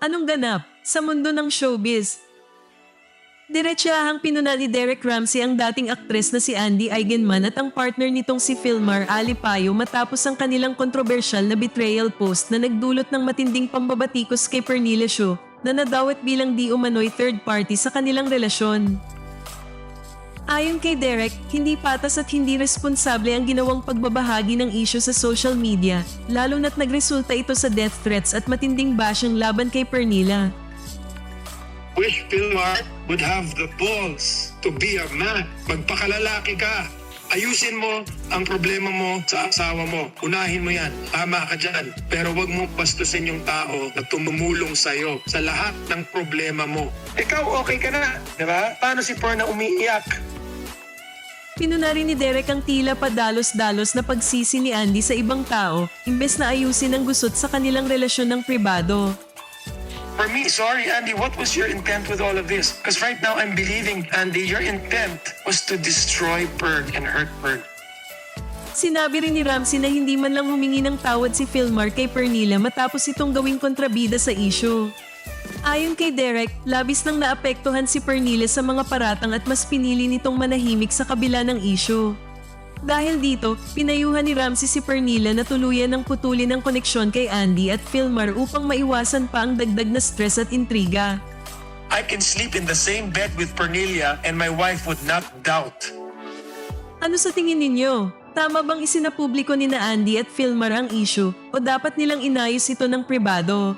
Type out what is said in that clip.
Anong ganap sa mundo ng showbiz? Diretsahang pinuna ni Derek Ramsey ang dating aktres na si Andy Eigenman at ang partner nitong si Filmar Ali Payo matapos ang kanilang kontrobersyal na betrayal post na nagdulot ng matinding pambabatikos kay Pernilla Shaw na nadawat bilang di umano'y third party sa kanilang relasyon. Ayon kay Derek, hindi patas at hindi responsable ang ginawang pagbabahagi ng isyu sa social media, lalo na't nagresulta ito sa death threats at matinding bashing laban kay Pernilla. Wish Pilmar would have the balls to be a man. Magpakalalaki ka. Ayusin mo ang problema mo sa asawa mo. Unahin mo yan. Tama ka dyan. Pero wag mo bastusin yung tao na tumumulong sa'yo sa lahat ng problema mo. Ikaw okay ka na. Di ba? Paano si Perna umiiyak? Pinuna rin ni Derek ang tila padalos-dalos na pagsisi ni Andy sa ibang tao, imbes na ayusin ang gusot sa kanilang relasyon ng pribado. For me, sorry Andy, what was your intent with all of this? Because right now I'm believing, Andy, your intent was to destroy Berg and hurt Berg. Sinabi rin ni Ramsey na hindi man lang humingi ng tawad si Filmar kay Pernilla matapos itong gawing kontrabida sa issue. Ayon kay Derek, labis nang naapektuhan si Pernilla sa mga paratang at mas pinili nitong manahimik sa kabila ng issue. Dahil dito, pinayuhan ni Ramsey si Pernilla na tuluyan ng putulin ang koneksyon kay Andy at Filmar upang maiwasan pa ang dagdag na stress at intriga. I can sleep in the same bed with Pernilia and my wife would not doubt. Ano sa tingin ninyo? Tama bang isinapubliko ni na Andy at Filmar ang issue o dapat nilang inayos ito ng pribado?